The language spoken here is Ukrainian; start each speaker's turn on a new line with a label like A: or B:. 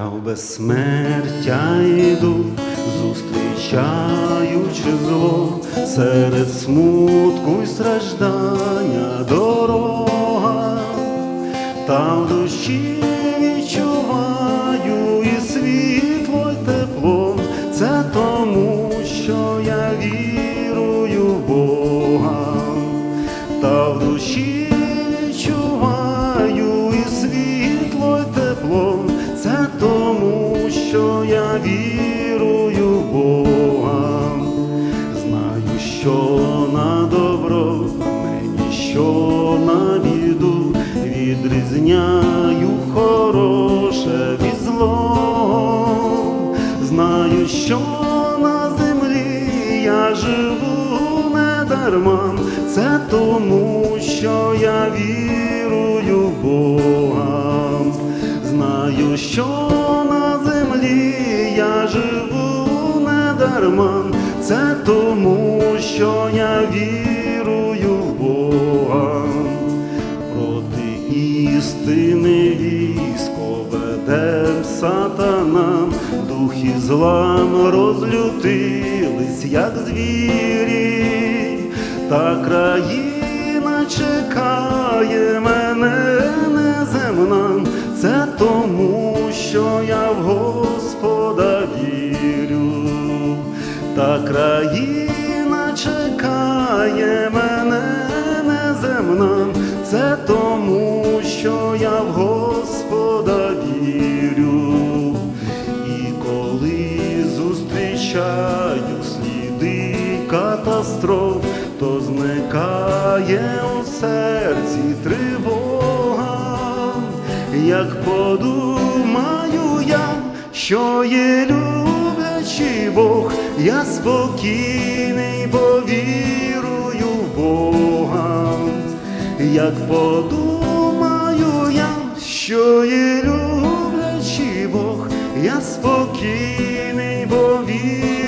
A: безсмертя йду, зустрічаючи зло, серед смутку й страждання дорога, та в душі відчуваю і світло, й тепло, це тому, що я вірую в Бога, та в душі відчуваю і світло, й тепло, вірую Бога. Знаю, що на добро, мені що на біду, відрізняю хороше від зло. Знаю, що на землі я живу не дарма, це тому, що я вірую Бога. Знаю, що живу не дарма, це тому, що я вірую в Бога. Проти істини військо веде сатана, духи злам розлютились, як звірі, та країна чекає мене неземна, та країна чекає мене неземна, це тому, що я в Господа вірю, і коли зустрічаю сліди катастроф, то зникає у серці тривога, як подумаю я, що є люблячий Бог, я спокійний, бо вірую в Бога, як подумаю я, що є люблячий Бог, я спокійний, бо вірую